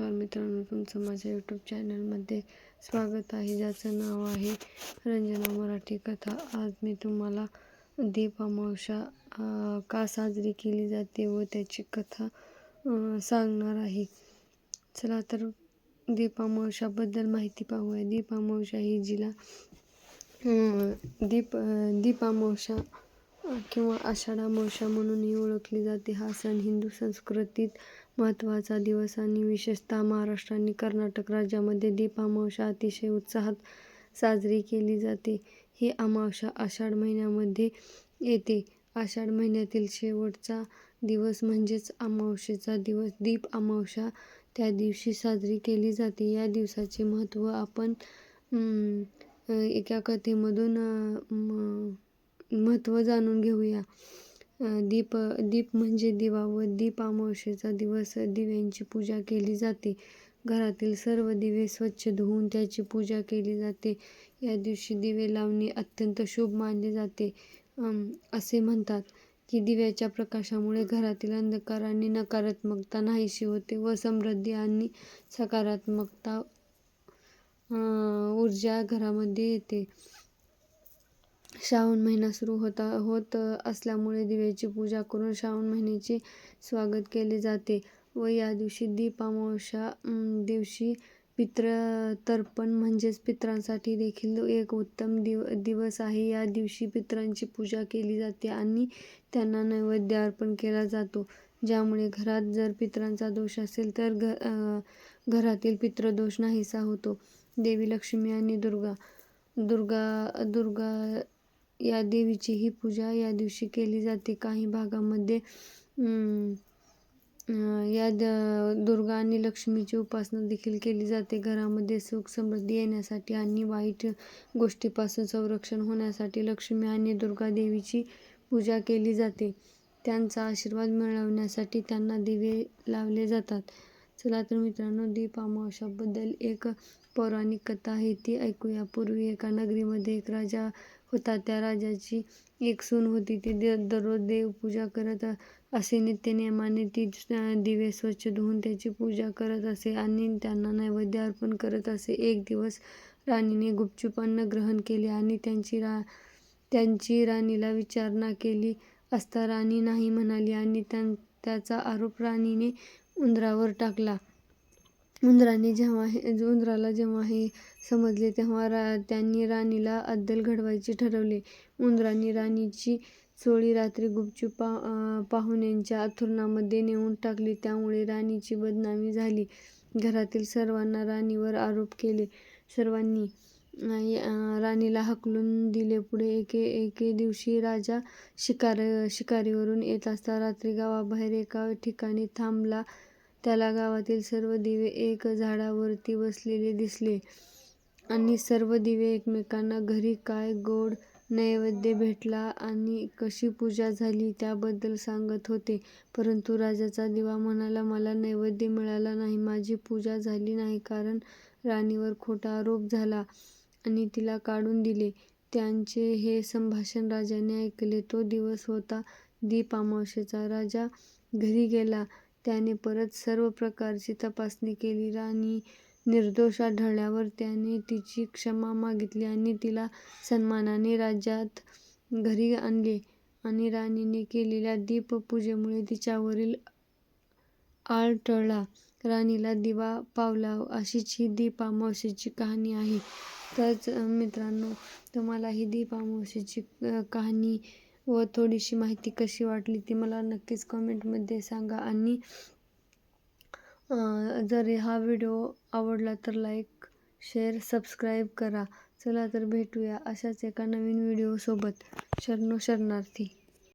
नमस्कार मित्रांनो तुमचं माझ्या यूट्यूब चॅनलमध्ये स्वागत आहे. ज्याचं नाव आहे रंजना मराठी कथा. आज मी तुम्हाला दीप का साजरी केली जाते व त्याची कथा सांगणार आहे. चला तर दीपामावशाबद्दल माहिती पाहूया. दीप ही जिला दीप दीपामावशा किंवा आषाढ म्हणूनही ओळखली जाते. हा सण हिंदू संस्कृतीत महत्त्वाचा दिवस आणि विशेषतः महाराष्ट्र आणि कर्नाटक राज्यामध्ये दीप अमावस्या अतिशय उत्साहात साजरी केली जाते. ही अमावस्या आषाढ महिन्यामध्ये येते. आषाढ महिन्यातील शेवटचा दिवस म्हणजेच अमावस्येचा दिवस. दीप अमावस्या त्या दिवशी साजरी केली जाते. या दिवसाचे महत्त्व आपण एका कथेमधून म- महत्त्व जाणून घेऊया. दीप दीप म्हणजे दिवा व दीप अमावस्येचा दिवस. दिव्यांची पूजा केली जाते. घरातील सर्व दिवे स्वच्छ धुवून त्याची पूजा केली जाते. या दिवशी दिवे लावणे अत्यंत शुभ मानले जाते. असे म्हणतात की दिव्याच्या प्रकाशामुळे घरातील अंधकार आणि नकारात्मकता नाहीशी होते व समृद्धी आणि सकारात्मकता ऊर्जा घरामध्ये येते. श्रावण महिना सुरू होता होत असल्यामुळे दिव्याची पूजा करून श्रावण महिन्याचे स्वागत केले जाते व या दिवशी दीप अमावस्या दिवशी पितृतर्पण म्हणजेच पितरांसाठी देखील एक उत्तम दिव दिवस आहे. या दिवशी पितरांची पूजा केली जाते आणि त्यांना नैवेद्य अर्पण केला जातो ज्यामुळे घरात जर पितरांचा दोष असेल तर घ घरातील पितृदोष नाहीसा होतो. देवी लक्ष्मी आणि दुर्गा दुर्गा दुर्गा या देवीची ही पूजा या दिवशी केली जाते. काही भागामध्ये या द दुर्गा आणि लक्ष्मीची उपासना देखील केली जाते. घरामध्ये सुख समृद्धी येण्यासाठी आणि वाईट गोष्टीपासून संरक्षण होण्यासाठी लक्ष्मी आणि दुर्गा देवीची पूजा केली जाते. त्यांचा आशीर्वाद मिळवण्यासाठी त्यांना दिवे लावले जातात. चला तर मित्रांनो दीप अमावश्याबद्दल एक पौराणिक कथा आहे ती ऐकूया. पूर्वी एका नगरीमध्ये एक राजा होता. त्या राजाची एक सून होती. ती दे दररोज देवपूजा करत असे नित्यनेमाने ती दिवे स्वच्छ धुवून त्याची पूजा करत असे आणि त्यांना नैवेद्य अर्पण करत असे. एक दिवस राणीने गुपचूप अन्न ग्रहण केले आणि त्यांची रा त्यांची राणीला विचारणा केली असता राणी नाही म्हणाली आणि त्यां त्याचा आरोप राणीने उंदरावर टाकला. उंदराने जेव्हा हे उंदराला जेव्हा हे समजले तेव्हा रा त्यांनी राणीला अद्दल घडवायचे ठरवले. उंदराने राणीची चोळी रात्री गुपचूप पा पाहुण्यांच्या अथुरणामध्ये नेऊन टाकली. त्यामुळे राणीची बदनामी झाली. घरातील सर्वांना राणीवर आरोप केले. सर्वांनी राणीला हकलून दिले. पुढे एके एके दिवशी राजा शिकार शिकारीवरून येत असता रात्री गावाबाहेर एका ठिकाणी थांबला. त्याला गावातील सर्व दिवे एक झाडावरती बसलेले दिसले आणि सर्व दिवे एकमेकांना घरी काय गोड नैवेद्य भेटला आणि कशी पूजा झाली त्याबद्दल सांगत होते. परंतु राजाचा दिवा म्हणाला मला नैवेद्य मिळाला नाही माझी पूजा झाली नाही कारण राणीवर खोटा आरोप झाला आणि तिला काढून दिले. त्यांचे हे संभाषण राजाने ऐकले. तो दिवस होता दीप अमावस्येचा. राजा घरी गेला. त्याने परत सर्व प्रकारची तपासणी केली. राणी निर्दोष आढळल्यावर त्याने तिची क्षमा मागितली आणि तिला सन्मानाने राज्यात घरी आणले आणि राणीने केलेल्या दीपपूजेमुळे तिच्यावरील आळ टळला. राणीला दिवा पावला अशीच ही दीप अमावस्येची कहाणी आहे. तरच मित्रांनो तुम्हाला ही दीप अमावस्येची कहाणी व थोडीशी माहिती कशी वाटली ती मला नक्कीच कमेंटमध्ये सांगा. आणि जर हा व्हिडिओ आवडला तर लाईक शेअर सबस्क्राईब करा. चला तर भेटूया अशाच एका नवीन व्हिडिओसोबत शरणो शरणार्थी.